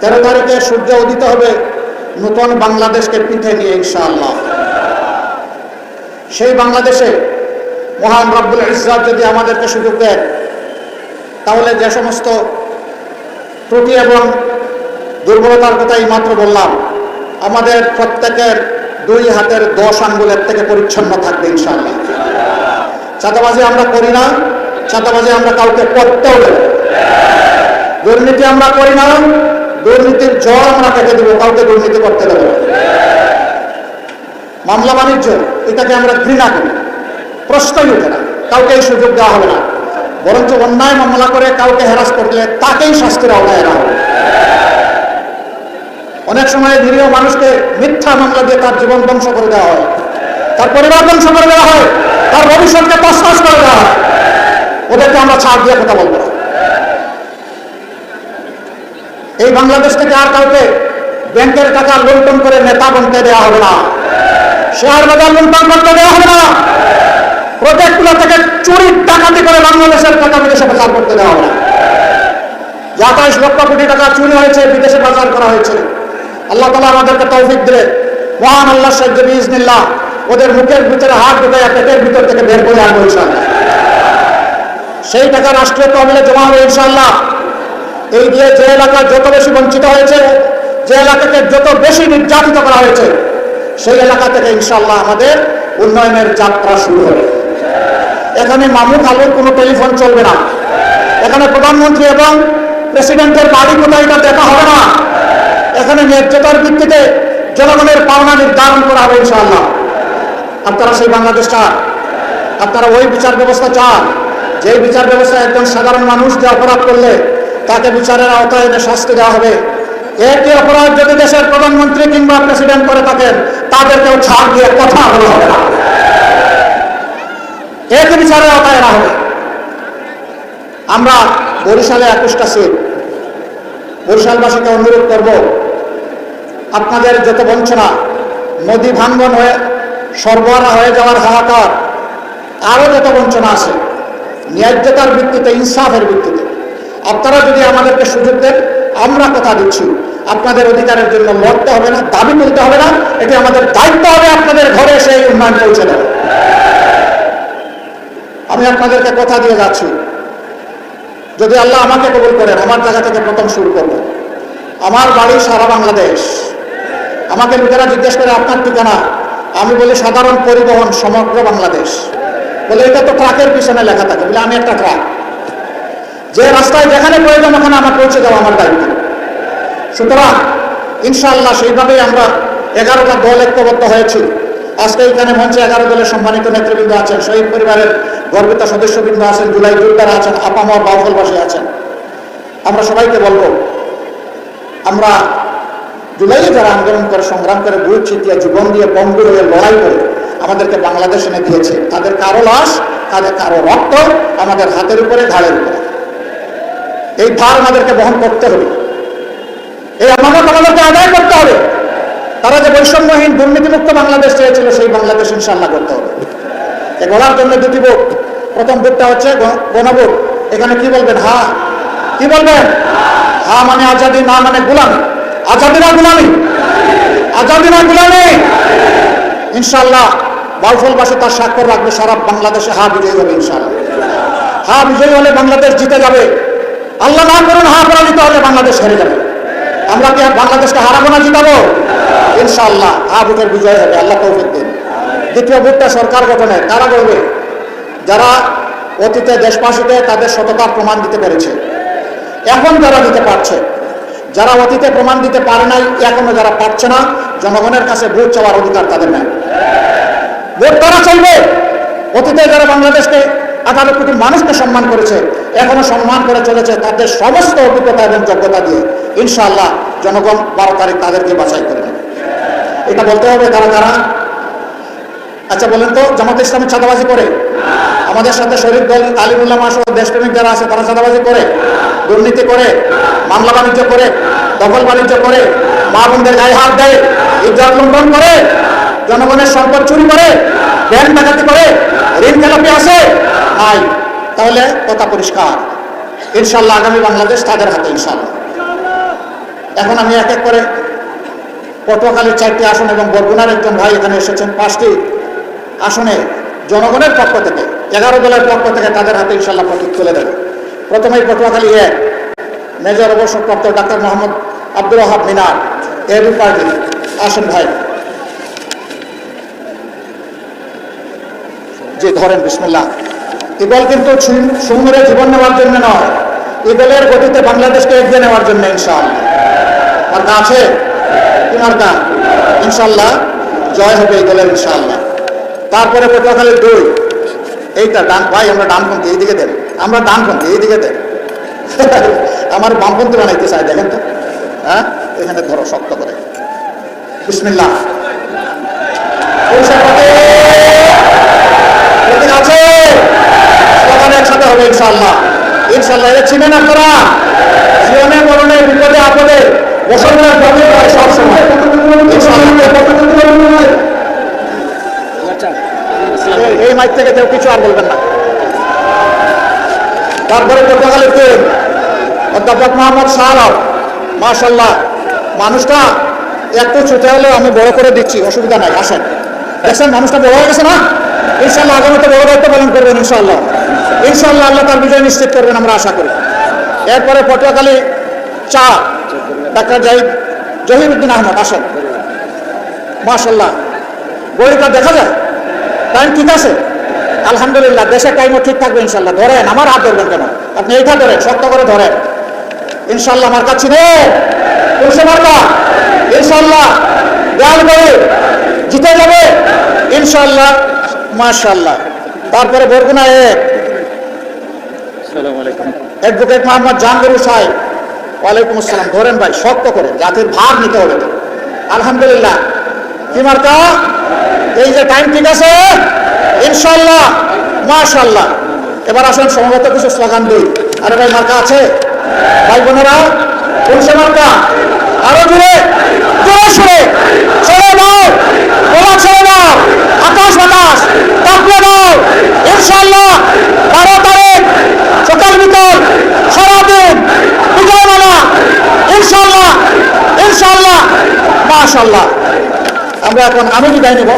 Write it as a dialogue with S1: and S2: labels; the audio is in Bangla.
S1: তেরো তারিখে সূর্য উদিত হবে, নতুন বাংলাদেশকে পিঠে নিয়ে ইনশাআল্লাহ সেই বাংলাদেশে মহান রব্বুল ইসরাত যদি আমাদেরকে সুযোগ দেন, তাহলে যে সমস্ত ত্রুটি এবং দুর্বলতার কথাই মাত্র বললাম, আমাদের প্রত্যেকের দুই হাতের দশ আঙ্গুলের থেকে পরিচ্ছন্ন থাকবে ইনশাআল্লাহ চাঁদাবাজি আমরা করি না, চাঁদাবাজি আমরা কাউকে করতেও। দুর্নীতি আমরা করি না দুর্নীতির জল আমরা কেটে দেবো, কাউকে দুর্নীতি করতে দেবো মামলা বাণিজ্য, এটাকে আমরা ঘৃণা করি। প্রশ্নই উঠে না, কাউকে এই সুযোগ দেওয়া হবে না। বরঞ্চ অন্যায় মামলা করে কাউকে হ্যারাস করলে তাকেই শাস্তির আওতায় আনা হবে। অনেক সময় নিরীহ মানুষকে মিথ্যা মামলা দিয়ে তার জীবন ধ্বংস করে দেওয়া হয়। তার পরিবার ধ্বংস করে দেওয়া হয়। তার ভবিষ্যৎকে তসনস করে দেওয়া হয়। ওদেরকে আমরা ছাড় দিয়ে কথা বলব। এই বাংলাদেশ থেকে আর কাউকে ব্যাংকের টাকা লুণ্ঠন করে নেতা বনতে দেওয়া হবে না। শেয়ার বাজার লুণ্ঠন করতে দেওয়া হবে না। প্রজেক্টগুলো থেকে চুরি ডাকাতি করে বাংলাদেশের টাকা বিদেশে পাচার করতে দেওয়া হবে না। আঠাশ লক্ষ কোটি টাকা চুরি হয়েছে, বিদেশে পাচার করা হয়েছে। আল্লাহ তালা আমাদেরকে তৌফিক দিলে। মহান আল্লাহ সাহায্য বিজনিল্লাহ ওদের মুখের ভিতরে হাত ঢুকে পেটের ভিতর থেকে বের করে আনব ইনশাআল্লাহ। সেই টাকা রাষ্ট্রীয় তহবিলে জমা হবে ইনশাআল্লাহ। এই দিয়ে যে এলাকা যত বেশি বঞ্চিত হয়েছে, যে এলাকাকে যত বেশি নির্যাতিত করা হয়েছে, সেই এলাকা থেকে ইনশাল্লাহ আমাদের উন্নয়নের যাত্রা শুরু হবে। এখানে মামুক আলুর কোনো টেলিফোন চলবে না। এখানে প্রধানমন্ত্রী এবং প্রেসিডেন্টের বাড়ি কোথায় এটা দেখা হবে না। এখানে ন্যায্যতার ভিত্তিতে জনগণের পাওনা নির্ধারণ করা হবে ইনশাআল্লাহ। আপনারা সেই বাংলাদেশ চান। আপনারা ওই বিচার ব্যবস্থা চান। যে বিচার ব্যবস্থা একজন সাধারণ মানুষ যে অপরাধ করলে তাকে বিচারের আওতায় এনে শাস্তি দেওয়া হবে। একই অপরাধ যদি দেশের প্রধানমন্ত্রী কিংবা প্রেসিডেন্ট করে থাকেন, তাদেরকেও ছাড় দিয়ে কথা বলা হবে না। একই বিচারের আওতায় এরা হবে। আমরা বরিশালে একুশটা সিট। বরিশালবাসীকে অনুরোধ করব, আপনাদের যত বঞ্চনা, নদী ভাঙ্গন হয়ে, সরবরাহ হয়ে যাওয়ার হাহাকার, আরও যত বঞ্চনা আছে, ন্যায্যতার ভিত্তিতে, ইনসাফের ভিত্তিতে আপনারা যদি আমাদেরকে সুযোগ দেন, আমরা কথা দিচ্ছি। আপনাদের অধিকারের জন্য লড়তে হবে না, দাবি তুলতে হবে না, এটি আমাদের দায়িত্ব হবে আপনাদের ঘরে সেই উন্নয়ন পৌঁছে দেওয়া আমি আপনাদেরকে কথা দিয়ে যাচ্ছি। যদি আল্লাহ আমাকে কবুল করেন, আমার জায়গা থেকে প্রথম শুরু করব। আমার বাড়ি সারা বাংলাদেশ। আমাকে লোকেরা জিজ্ঞেস করে, আপনার ঠিকানা? আমি বলি, সাধারণ পরিবহন সমগ্র বাংলাদেশ। বলে, এটা তো ট্রাকের পিছনে লেখা থাকে। বলে, আমি একটা ট্রাক। যে রাস্তায় যেখানে প্রয়োজন ওখানে আমার পৌঁছে দেওয়া আমার দায়িত্ব সুতরাং, ইনশাআল্লাহ সেইভাবেই আমরা এগারোটা দল ঐক্যবদ্ধ হয়েছি। আজকে এখানে মঞ্চে এগারো দলের সম্মানিত নেতৃবৃন্দ আছেন, শহীদ পরিবারের গর্বিত সদস্যবৃন্দ আছেন, জুলাই যোদ্ধারা আছেন, আপামর বাউফলবাসী আছেন। আমরা সবাইকে বলব, আমরা জুলাইয়ে যারা আন্দোলন করে, সংগ্রাম করে, বুট ছিটিয়ে, জীবন দিয়ে বন্ধু হয়ে লড়াই করে আমাদেরকে বাংলাদেশ এনে দিয়েছে। তাদের কারও লাশ, তাদের কারও রক্ত আমাদের হাতের উপরে, ঘাড়ের উপরে। এই ভার আমাদেরকে বহন করতে হবে। এই আমানত আমাদেরকে আদায় করতে হবে। তারা যে বৈষম্যহীন, দুর্নীতিমুক্ত বাংলাদেশ চেয়েছিল সেই বাংলাদেশ ইনশাল্লাহ করতে হবে। গলার জন্য দুটি বুক প্রথম বুকটা হচ্ছে গ- গণভোট। এখানে কি বলবেন? হা। কি বলবেন? হা মানে আজাদি, না মানে গুলামি। আজাদি না গুলামি? আজাদি না গুলামি? ইনশাল্লাহ বাউফলবাসী তার স্বাক্ষর রাখবে, সারা বাংলাদেশে হা বিজয়ী হবে ইনশাল্লাহ হা বিজয়ী হলে বাংলাদেশ জিতে যাবে। আল্লাহ না করুন হা পরাজিত হলে বাংলাদেশ হেরে যাবে। আমরা কি বাংলাদেশকে হারাবো না জিতাবো? ইনশাআল্লাহ হা ভোটের বিজয় হবে, আল্লাহ তৌফিক দিন। দ্বিতীয় ভোটটা সরকার গঠনের কারা করবে যারা অতীতে, দেশবাসীতে তাদের সততার প্রমাণ দিতে পেরেছে। এখন যারা দিতে পারছে, যারা অতীতে প্রমাণ দিতে পারে নাই, এখনও যারা পারছে না, জনগণের কাছে ভোট চাওয়ার অধিকার তাদের নেই। ভোট করা চলবে অতীতে যারা বাংলাদেশকে আঠারো কোটি মানুষকে সম্মান করেছে, এখনও সম্মান করে চলেছে তাদের সমস্ত অভিজ্ঞতা এবং যোগ্যতা দিয়ে। ইনশাআল্লাহ জনগণ বারো তারিখ তাদেরকে বাছাই করে এটা বলতে হবে তারা কারা? আচ্ছা বলেন তো, জামাত ইসলামী চাঁদাবাজি করে? আমাদের সাথে শরীফ দল, আলিমুল্লাহ সহ দেশপ্রেমিক যারা আছে, তারা চাঁদাবাজি করে? দুর্নীতি করে? মামলা বাণিজ্য করে? দখল বাণিজ্য করে? মা বোনদের গায়ে হাত দেয়? ইজ্জত লুণ্ঠন করে? জনগণের সম্পদ চুরি করে? ব্যাংক ডাকাতি করে? ঋণ খেলাপি আছে? নাই তাহলে কথা পরিষ্কার। ইনশাল্লাহ আগামী বাংলাদেশ তাদের হাতে ইনশাল্লাহ এখন আমি এক এক করে পটুয়াখালীর চারটি আসন এবং বরগুনার একজন ভাই এখানে এসেছেন। পাঁচটি আসনে জনগণের পক্ষ থেকে, এগারো দলের পক্ষ থেকে তাদের হাতে ইনশাল্লাহ প্রতীক তুলে দেবে। প্রথমেই পটুয়াখালী এক, মেজর অবসরপ্রাপ্ত doctor Mohammad Abdul Wahab Minar AB party আসেন ভাই। যে ধরেন, বিসমুল্লাহ। ইগল কিন্তু সুন্দরের জীবন নেওয়ার জন্য নয়। ইগলের গতিতে বাংলাদেশকে এগিয়ে নেওয়ার জন্য ইনশাআল্লাহ। মার্কা আছে? কি মার্কা ইনশাল্লাহ জয় হবে ইগলের ইনশাআল্লাহ। তারপরে পটুয়াখালীর দুই। এইটা ডান ভাই, আমরা ডানপন্থী, এইদিকে দেন। আমরা ডানপন্থী, এইদিকে দেন। আমার বামপন্থী বানাইতে চাই দেখেন তো। হ্যাঁ? এখানে ধরো শক্ত করে। বিসমিল্লাহ পরিষ্কার করে। প্রতীক আছে সবাই একসাথে হবে ইনশাল্লাহ ইনশাল্লাহ এটা চিনেন আপনারা জীবনে মরণে বিপদে আপদে সবসময় এই- মাইক থেকে কেউ কিছু আর বলবেন না। তারপরে পর্তুগালের তিন অধ্যাপক মোহাম্মদ মাশাল্লাহ মানুষটা একটু ছুটে হলেও আমি বড় করে দিচ্ছি, অসুবিধা নাই, আসেন। দেখছেন, মানুষটা বড় হয়ে গেছে না? ইনশাল্লাহ আগামীতে বড় দায়িত্ব পালন করবেন ইনশাল্লাহ ইনশাল্লাহ আল্লাহ তার বিজয় নিশ্চিত করবেন, আমরা আশা করি। এরপরে পটুয়াখালী চা ডাক্তার জাহিদ, জহিরুদ্দিন আহমদ, আসেন। মাশাল্লাহ গরিবটা দেখা যায়? টাইম ঠিক আছে? আলহামদুলিল্লাহ, দেশের টাইমও ঠিক থাকবে ইনশাল্লাহ ধরেন, আমার হাত ধরবেন কেন? আপনি এইটা ধরেন, শক্ত করে ধরেন। ইনশাল্লাহ আমার কাছে নেই মার্কা। ইনশাল্লাহ দেয়াল করে জিতে যাবে। ইনশাল্লাহ মাশাল্লাহ তারপরে বরগুনা এক অ্যাডভোকেট মোহাম্মদ জাহাঙ্গীর সাহেব ওয়ালাইকুম আসসালাম। ধরেন ভাই শক্ত করে জাতির ভার নিতে হবে। আলহামদুলিল্লাহ। কি মার্কা এই যে টাইম ঠিক আছে? ইনশাল্লাহ মাশাল্লাহ এবার আসেন সম্ভবত কিছু স্লোগান দিই। আরে ভাই মার্কা আছে? ভাই বোনেরা মার্কা। আরও জুড়ে জোরে সুরে ছেড়ে দাও গোলা ছেড়ে দাও আকাশ বাতাস তাকিয়ে দাও ইনশাল্লাহ বারো তারিখ সকাল বিকাল সারাদিন বিজয় মালা ইনশাল্লাহ ইনশাল্লাহ মাশাল্লাহ আমরা এখন আমি বিদায় নেব